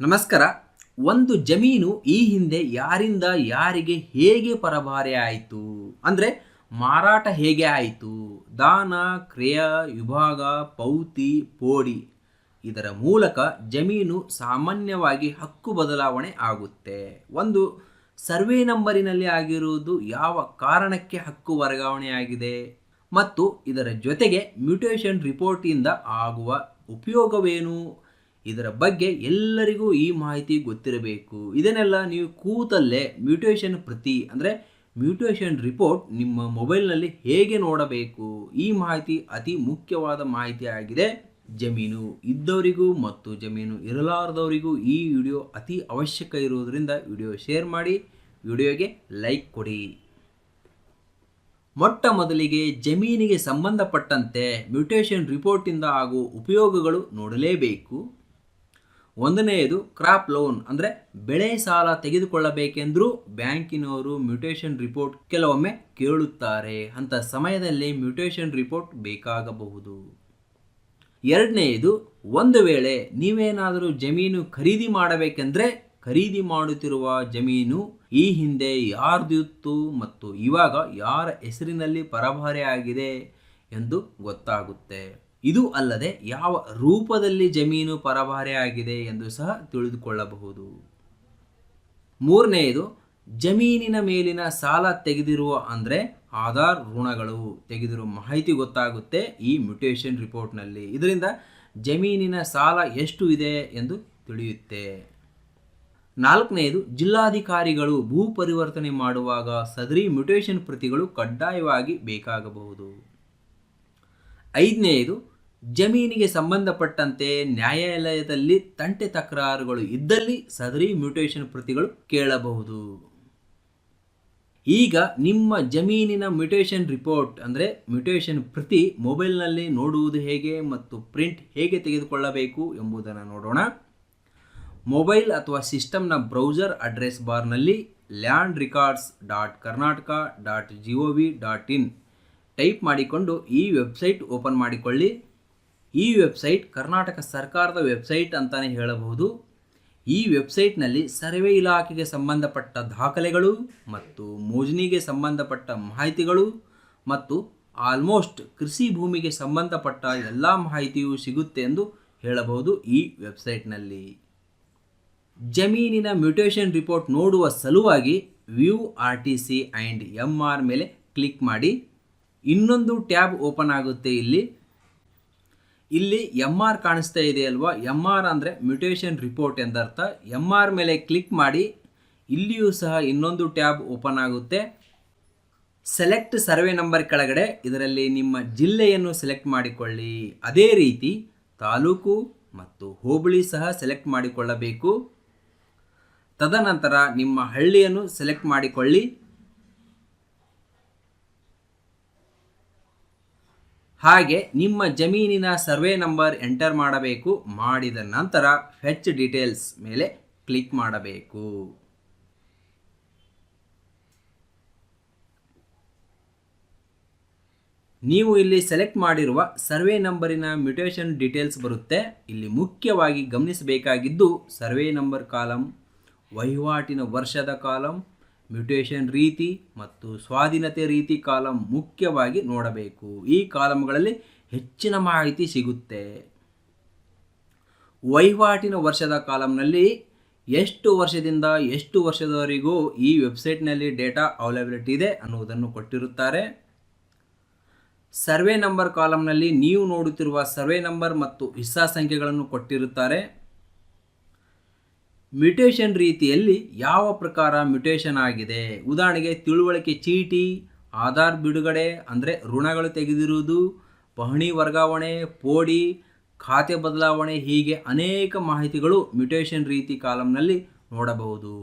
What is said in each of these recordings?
ನಮಸ್ಕಾರ. ಒಂದು ಜಮೀನು ಈ ಹಿಂದೆ ಯಾರಿಂದ, ಯಾರಿಗೆ ಹೇಗೆ ಪರಭಾರೆ ಆಯಿತು? ಅಂದರೆ ಮಾರಾಟ ಹೇಗೆ ಆಯಿತು? ದಾನ, ಕ್ರಿಯ, ವಿಭಾಗ, ಪೌತಿ, ಪೋಡಿ ಇದರ ಮೂಲಕ ಜಮೀನು ಸಾಮಾನ್ಯವಾಗಿ ಹಕ್ಕು ಬದಲಾವಣೆ ಆಗುತ್ತೆ. ಒಂದು ಸರ್ವೆ ನಂಬರಿನಲ್ಲಿ ಆಗಿರುವುದು ಯಾವ ಕಾರಣಕ್ಕೆ ಹಕ್ಕು ವರ್ಗಾವಣೆಯಾಗಿದೆ ಮತ್ತು ಇದರ ಜೊತೆಗೆ ಮ್ಯೂಟೇಷನ್ ರಿಪೋರ್ಟಿಂದ ಆಗುವ ಉಪಯೋಗವೇನು? ಇದರ ಬಗ್ಗೆ ಎಲ್ಲರಿಗೂ ಈ ಮಾಹಿತಿ ಗೊತ್ತಿರಬೇಕು. ಇದನ್ನೆಲ್ಲ ನೀವು ಕೂತಲ್ಲೇ ಮ್ಯೂಟೇಷನ್ ಪ್ರತಿ, ಅಂದರೆ ಮ್ಯೂಟೇಷನ್ ರಿಪೋರ್ಟ್ ನಿಮ್ಮ ಮೊಬೈಲ್ನಲ್ಲಿ ಹೇಗೆ ನೋಡಬೇಕು? ಈ ಮಾಹಿತಿ ಅತಿ ಮುಖ್ಯವಾದ ಮಾಹಿತಿ ಆಗಿದೆ ಜಮೀನು. ಇದ್ದವರಿಗೂ ಮತ್ತು ಜಮೀನು ಇರಲಾರದವರಿಗೂ ಈ ವಿಡಿಯೋ ಅತಿ ಅವಶ್ಯಕ ಇರುವುದರಿಂದ ವಿಡಿಯೋ ಶೇರ್ ಮಾಡಿ, ವಿಡಿಯೋಗೆ ಲೈಕ್ ಕೊಡಿ. ಮೊಟ್ಟ ಮೊದಲಿಗೆ ಜಮೀನಿಗೆ ಸಂಬಂಧಪಟ್ಟಂತೆ ಮ್ಯೂಟೇಷನ್ ರಿಪೋರ್ಟಿಂದ ಆಗುವ ಉಪಯೋಗಗಳು ನೋಡಲೇಬೇಕು. ಒಂದನೆಯದು ಕ್ರಾಪ್ ಲೋನ್ ಅಂದರೆ ಬೆಳೆ ಸಾಲ ತೆಗೆದುಕೊಳ್ಳಬೇಕೆಂದರೂ ಬ್ಯಾಂಕಿನವರು ಮ್ಯೂಟೇಷನ್ ರಿಪೋರ್ಟ್ ಕೆಲವೊಮ್ಮೆ ಕೇಳುತ್ತಾರೆ ಅಂಥ ಸಮಯದಲ್ಲಿ ಮ್ಯೂಟೇಷನ್ ರಿಪೋರ್ಟ್ ಬೇಕಾಗಬಹುದು. ಎರಡನೆಯದು ಒಂದು ವೇಳೆ ನೀವೇನಾದರೂ ಜಮೀನು ಖರೀದಿ ಮಾಡಬೇಕೆಂದರೆ ಖರೀದಿ ಮಾಡುತ್ತಿರುವ ಜಮೀನು ಈ ಹಿಂದೆ ಯಾರ್ದಿತ್ತು ಮತ್ತು ಇವಾಗ ಯಾರ ಹೆಸರಿನಲ್ಲಿ ಪರಭಾರೆ ಆಗಿದೆ ಎಂದು ಗೊತ್ತಾಗುತ್ತೆ. ಇದು ಅಲ್ಲದೆ ಯಾವ ರೂಪದಲ್ಲಿ ಜಮೀನು ಪರಭಾರೆ ಆಗಿದೆ ಎಂದು ಸಹ ತಿಳಿದುಕೊಳ್ಳಬಹುದು. ಮೂರನೆಯದು, ಜಮೀನಿನ ಮೇಲಿನ ಸಾಲ ತೆಗೆದಿರುವ ಅಂದರೆ ಆಧಾರ್ ಋಣಗಳು. ತೆಗೆದಿರುವ ಮಾಹಿತಿ ಗೊತ್ತಾಗುತ್ತೆ ಈ ಮ್ಯುಟೇಷನ್ ರಿಪೋರ್ಟ್ನಲ್ಲಿ. ಇದರಿಂದ ಜಮೀನಿನ ಸಾಲ ಎಷ್ಟು ಇದೆ ಎಂದು ತಿಳಿಯುತ್ತೆ. ನಾಲ್ಕನೆಯದು, ಜಿಲ್ಲಾಧಿಕಾರಿಗಳು ಭೂ ಪರಿವರ್ತನೆ ಮಾಡುವಾಗ ಸದರಿ ಮ್ಯುಟೇಷನ್ ಪ್ರತಿಗಳು ಕಡ್ಡಾಯವಾಗಿ ಬೇಕಾಗಬಹುದು. ಐದನೆಯದು ಜಮೀನಿಗೆ ಸಂಬಂಧಪಟ್ಟಂತೆ ನ್ಯಾಯಾಲಯದಲ್ಲಿ ತಂಟೆ ತಕರಾರುಗಳು ಇದ್ದಲ್ಲಿ ಸದರಿ ಮ್ಯೂಟೇಷನ್ ಪ್ರತಿಗಳು ಕೇಳಬಹುದು. ಈಗ ನಿಮ್ಮ ಜಮೀನಿನ ಮ್ಯೂಟೇಷನ್ ರಿಪೋರ್ಟ್ ಅಂದರೆ ಮ್ಯೂಟೇಷನ್ ಪ್ರತಿ ಮೊಬೈಲ್ನಲ್ಲಿ ನೋಡುವುದು ಹೇಗೆ ಮತ್ತು ಪ್ರಿಂಟ್ ಹೇಗೆ ತೆಗೆದುಕೊಳ್ಳಬೇಕು ಎಂಬುದನ್ನು ನೋಡೋಣ. ಮೊಬೈಲ್ ಅಥವಾ ಸಿಸ್ಟಮ್ನ ಬ್ರೌಸರ್ ಅಡ್ರೆಸ್ ಬಾರ್ನಲ್ಲಿ land records dot Karnataka dot G O V dot in type ಮಾಡಿಕೊಂಡು ಈ ವೆಬ್ಸೈಟ್ ಓಪನ್ ಮಾಡಿಕೊಳ್ಳಿ. ಈ ವೆಬ್ಸೈಟ್ ಕರ್ನಾಟಕ ಸರ್ಕಾರದ ವೆಬ್ಸೈಟ್ ಅಂತಲೇ ಹೇಳಬಹುದು. ಈ ವೆಬ್ಸೈಟ್ನಲ್ಲಿ ಸರ್ವೆ ಇಲಾಖೆಗೆ ಸಂಬಂಧಪಟ್ಟ ದಾಖಲೆಗಳು ಮತ್ತು ಮೋಜನಿಗೆ ಸಂಬಂಧಪಟ್ಟ ಮಾಹಿತಿಗಳು ಮತ್ತು ಆಲ್ಮೋಸ್ಟ್ ಕೃಷಿ ಭೂಮಿಗೆ ಸಂಬಂಧಪಟ್ಟ ಎಲ್ಲ ಮಾಹಿತಿಯೂ ಸಿಗುತ್ತೆ ಎಂದು ಹೇಳಬಹುದು ಈ ವೆಬ್ಸೈಟ್ನಲ್ಲಿ. ಜಮೀನಿನ ಮ್ಯೂಟೇಷನ್ ರಿಪೋರ್ಟ್ ನೋಡುವ ಸಲುವಾಗಿ view R T C and M R ಮೇಲೆ ಕ್ಲಿಕ್ ಮಾಡಿ ಇನ್ನೊಂದು ಟ್ಯಾಬ್ ಓಪನ್ ಆಗುತ್ತೆ ಇಲ್ಲಿ. ಇಲ್ಲಿ ಎಂ ಆರ್ ಕಾಣಿಸ್ತಾ ಇದೆ ಅಲ್ವಾ? ಎಂ ಆರ್ ಅಂದರೆ ಮ್ಯೂಟೇಷನ್ ರಿಪೋರ್ಟ್ ಎಂದರ್ಥ. ಎಂ ಆರ್ ಮೇಲೆ ಕ್ಲಿಕ್ ಮಾಡಿ, ಇಲ್ಲಿಯೂ ಸಹ ಇನ್ನೊಂದು ಟ್ಯಾಬ್ ಓಪನ್ ಆಗುತ್ತೆ. ಸೆಲೆಕ್ಟ್ ಸರ್ವೆ ನಂಬರ್ ಕೆಳಗಡೆ, ಇದರಲ್ಲಿ ನಿಮ್ಮ ಜಿಲ್ಲೆಯನ್ನು ಸೆಲೆಕ್ಟ್ ಮಾಡಿಕೊಳ್ಳಿ. ಅದೇ ರೀತಿ ತಾಲೂಕು ಮತ್ತು ಹೋಬಳಿ ಸಹ ಸೆಲೆಕ್ಟ್ ಮಾಡಿಕೊಳ್ಳಬೇಕು. ತದನಂತರ ನಿಮ್ಮ ಹಳ್ಳಿಯನ್ನು ಸೆಲೆಕ್ಟ್ ಮಾಡಿಕೊಳ್ಳಿ. ಹಾಗೆ ನಿಮ್ಮ ಜಮೀನಿನ ಸರ್ವೆ ನಂಬರ್ ಎಂಟರ್ ಮಾಡಬೇಕು, ಮಾಡಿದ ನಂತರ ಫೆಚ್ ಡೀಟೇಲ್ಸ್ ಮೇಲೆ ಕ್ಲಿಕ್ ಮಾಡಬೇಕು. ನೀವು ಇಲ್ಲಿ ಸೆಲೆಕ್ಟ್ ಮಾಡಿರುವ ಸರ್ವೆ ನಂಬರಿನ ಮ್ಯೂಟೇಷನ್ ಡೀಟೇಲ್ಸ್ ಬರುತ್ತೆ. ಇಲ್ಲಿ ಮುಖ್ಯವಾಗಿ ಗಮನಿಸಬೇಕಾಗಿದ್ದು ಸರ್ವೆ ನಂಬರ್ ಕಾಲಮ್ ವಹಿವಾಟಿನ ವರ್ಷದ ಕಾಲಮ್ ಮ್ಯೂಟೇಷನ್ ರೀತಿ ಮತ್ತು ಸ್ವಾಧೀನತೆ ರೀತಿ ಕಾಲಮ್ ಮುಖ್ಯವಾಗಿ ನೋಡಬೇಕು. ಈ ಕಾಲಮ್ಗಳಲ್ಲಿ ಹೆಚ್ಚಿನ ಮಾಹಿತಿ ಸಿಗುತ್ತೆ. ವಹಿವಾಟಿನ ವರ್ಷದ ಕಾಲಮ್ನಲ್ಲಿ ಎಷ್ಟು ವರ್ಷದಿಂದ ಎಷ್ಟು ವರ್ಷದವರೆಗೂ ಈ ವೆಬ್ಸೈಟ್ನಲ್ಲಿ ಡೇಟಾ ಅವೈಲಬಿಲಿಟಿ ಇದೆ ಅನ್ನುವುದನ್ನು ಕೊಟ್ಟಿರುತ್ತಾರೆ. ಸರ್ವೆ ನಂಬರ್ ಕಾಲಮ್ನಲ್ಲಿ ನೀವು ನೋಡುತ್ತಿರುವ ಸರ್ವೆ ನಂಬರ್ ಮತ್ತು ಹಿಸ್ಸಾ ಸಂಖ್ಯೆಗಳನ್ನು ಕೊಟ್ಟಿರುತ್ತಾರೆ. ಮ್ಯೂಟೇಷನ್ ರೀತಿಯಲ್ಲಿ ಯಾವ ಪ್ರಕಾರ ಮ್ಯುಟೇಷನ್ ಆಗಿದೆ? ಉದಾಹರಣೆಗೆ ತಿಳುವಳಿಕೆ ಚೀಟಿ, ಆಧಾರ್ ಬಿಡುಗಡೆ, ಅಂದರೆ ಋಣಗಳು ತೆಗೆದಿರುವುದು, ಪಹಣಿ ವರ್ಗಾವಣೆ, ಪೋಡಿ, ಖಾತೆ ಬದಲಾವಣೆ ಹೀಗೆ ಅನೇಕ ಮಾಹಿತಿಗಳು ಮ್ಯುಟೇಷನ್ ರೀತಿ ಕಾಲಂನಲ್ಲಿ ನೋಡಬಹುದು.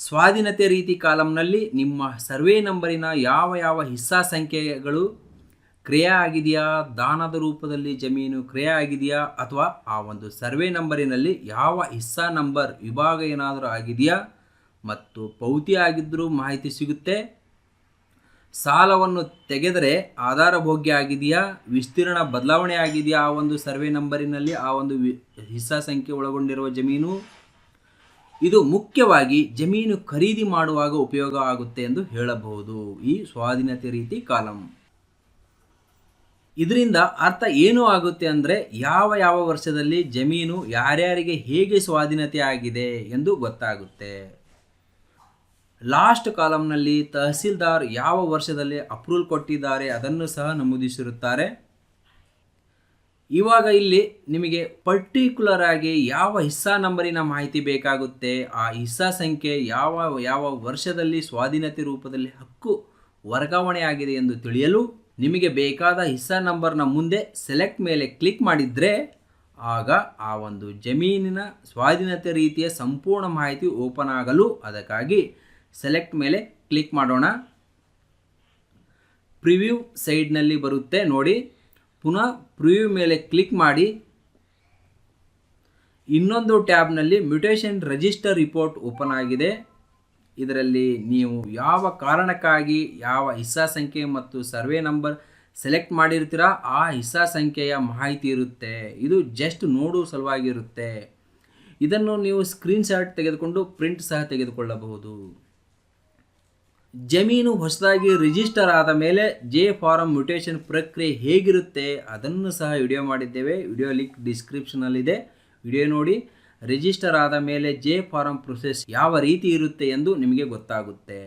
ಸ್ವಾಧೀನತೆ ರೀತಿ ಕಾಲಂನಲ್ಲಿ ನಿಮ್ಮ ಸರ್ವೆ ನಂಬರಿನ ಯಾವ ಯಾವ ಹಿಸ್ಸಾ ಸಂಖ್ಯೆಗಳು ಕ್ರಿಯೆ ಆಗಿದೆಯಾ? ದಾನದ ರೂಪದಲ್ಲಿ ಜಮೀನು ಕ್ರಿಯೆ ಆಗಿದೆಯಾ? ಅಥವಾ ಆ ಒಂದು ಸರ್ವೆ ನಂಬರಿನಲ್ಲಿ ಯಾವ ಹಿಸ್ಸಾ ನಂಬರ್ ವಿಭಾಗ ಏನಾದರೂ ಆಗಿದೆಯಾ? ಮತ್ತು ಪೌತಿ ಆಗಿದ್ದರೂ ಮಾಹಿತಿ ಸಿಗುತ್ತೆ. ಸಾಲವನ್ನು ತೆಗೆದರೆ ಆಧಾರ ಭೋಗ್ಯ ಆಗಿದೆಯಾ? ವಿಸ್ತೀರ್ಣ ಬದಲಾವಣೆ ಆಗಿದೆಯಾ? ಆ ಒಂದು ಸರ್ವೆ ನಂಬರಿನಲ್ಲಿ ಆ ಒಂದು ವಿ- ಹಿಸ್ಸಾ ಸಂಖ್ಯೆ ಒಳಗೊಂಡಿರುವ ಜಮೀನು? ಇದು ಮುಖ್ಯವಾಗಿ ಜಮೀನು ಖರೀದಿ ಮಾಡುವಾಗ ಉಪಯೋಗ ಆಗುತ್ತೆ ಎಂದು ಹೇಳಬಹುದು. ಈ ಸ್ವಾಧೀನತೆ ರೀತಿ ಕಾಲಂ. ಇದರಿಂದ ಅರ್ಥ ಏನು ಆಗುತ್ತೆ ಅಂದರೆ ಯಾವ ಯಾವ ವರ್ಷದಲ್ಲಿ ಜಮೀನು ಯಾರ್ಯಾರಿಗೆ ಹೇಗೆ ಸ್ವಾಧೀನತೆ ಆಗಿದೆ ಎಂದು ಗೊತ್ತಾಗುತ್ತೆ. ಲಾಸ್ಟ್ ಕಾಲಮ್ನಲ್ಲಿ ತಹಸೀಲ್ದಾರ್ ಯಾವ ವರ್ಷದಲ್ಲಿ ಅಪ್ರೂವಲ್ ಕೊಟ್ಟಿದ್ದಾರೆ ಅದನ್ನು ಸಹ ನಮೂದಿಸಿರುತ್ತಾರೆ. ಇವಾಗ ಇಲ್ಲಿ ನಿಮಗೆ ಪರ್ಟಿಕ್ಯುಲರ್ ಆಗಿ ಯಾವ ಹಿಸ್ಸಾ ನಂಬರಿನ ಮಾಹಿತಿ ಬೇಕಾಗುತ್ತೆ, ಆ ಹಿಸ್ಸಾ ಸಂಖ್ಯೆ ಯಾವ ಯಾವ ವರ್ಷದಲ್ಲಿ ಸ್ವಾಧೀನತೆ ರೂಪದಲ್ಲಿ ಹಕ್ಕು ವರ್ಗಾವಣೆ ಆಗಿದೆ ಎಂದು ತಿಳಿಯಲು ನಿಮಗೆ ಬೇಕಾದ ಹಿಸ್ಸಾ ನಂಬರ್ನ ಮುಂದೆ ಸೆಲೆಕ್ಟ್ ಮೇಲೆ ಕ್ಲಿಕ್ ಮಾಡಿದರೆ ಆಗ ಆ ಒಂದು ಜಮೀನಿನ ಸ್ವಾಧೀನತೆ ರೀತಿಯ ಸಂಪೂರ್ಣ ಮಾಹಿತಿ ಓಪನ್ ಆಗಲು ಅದಕ್ಕಾಗಿ ಸೆಲೆಕ್ಟ್ ಮೇಲೆ ಕ್ಲಿಕ್ ಮಾಡೋಣ. ಪ್ರಿವ್ಯೂ ಸೈಡ್ನಲ್ಲಿ ಬರುತ್ತೆ, ನೋಡಿ. ಪುನಃ ಪ್ರಿವ್ಯೂ ಮೇಲೆ ಕ್ಲಿಕ್ ಮಾಡಿ. ಇನ್ನೊಂದು ಟ್ಯಾಬ್ನಲ್ಲಿ ಮ್ಯೂಟೇಷನ್ ರಿಜಿಸ್ಟರ್ ರಿಪೋರ್ಟ್ ಓಪನ್ ಆಗಿದೆ. ಇದರಲ್ಲಿ ನೀವು ಯಾವ ಕಾರಣಕ್ಕಾಗಿ, ಯಾವ ಹಿಸ್ಸಾ ಸಂಖ್ಯೆ ಮತ್ತು ಸರ್ವೆ ನಂಬರ್ ಸೆಲೆಕ್ಟ್ ಮಾಡಿರ್ತೀರಾ, ಆ ಹಿಸ್ಸಾ ಸಂಖ್ಯೆಯ ಮಾಹಿತಿ ಇರುತ್ತೆ. ಇದು ಜಸ್ಟ್ ನೋಡುವ ಸಲುವಾಗಿರುತ್ತೆ. ಇದನ್ನು ನೀವು ಸ್ಕ್ರೀನ್ಶಾಟ್ ತೆಗೆದುಕೊಂಡು ಪ್ರಿಂಟ್ ಸಹ ತೆಗೆದುಕೊಳ್ಳಬಹುದು. ಜಮೀನು ಹೊಸದಾಗಿ ರಿಜಿಸ್ಟರ್ ಆದ ಮೇಲೆ ಜೆ ಫಾರಂ ಮ್ಯೂಟೇಷನ್ ಪ್ರಕ್ರಿಯೆ ಹೇಗಿರುತ್ತೆ ಅದನ್ನು ಸಹ ವಿಡಿಯೋ ಮಾಡಿದ್ದೇವೆ. ವಿಡಿಯೋ ಲಿಂಕ್ ಡಿಸ್ಕ್ರಿಪ್ಷನಲ್ಲಿದೆ ವಿಡಿಯೋ ನೋಡಿ. ರಿಜಿಸ್ಟರ್ ಆದ ಮೇಲೆ ಜೆ ಫಾರಂ ಪ್ರೊಸೆಸ್ ಯಾವ ರೀತಿ ಇರುತ್ತೆ ಎಂದು ನಿಮಗೆ ಗೊತ್ತಾಗುತ್ತೆ.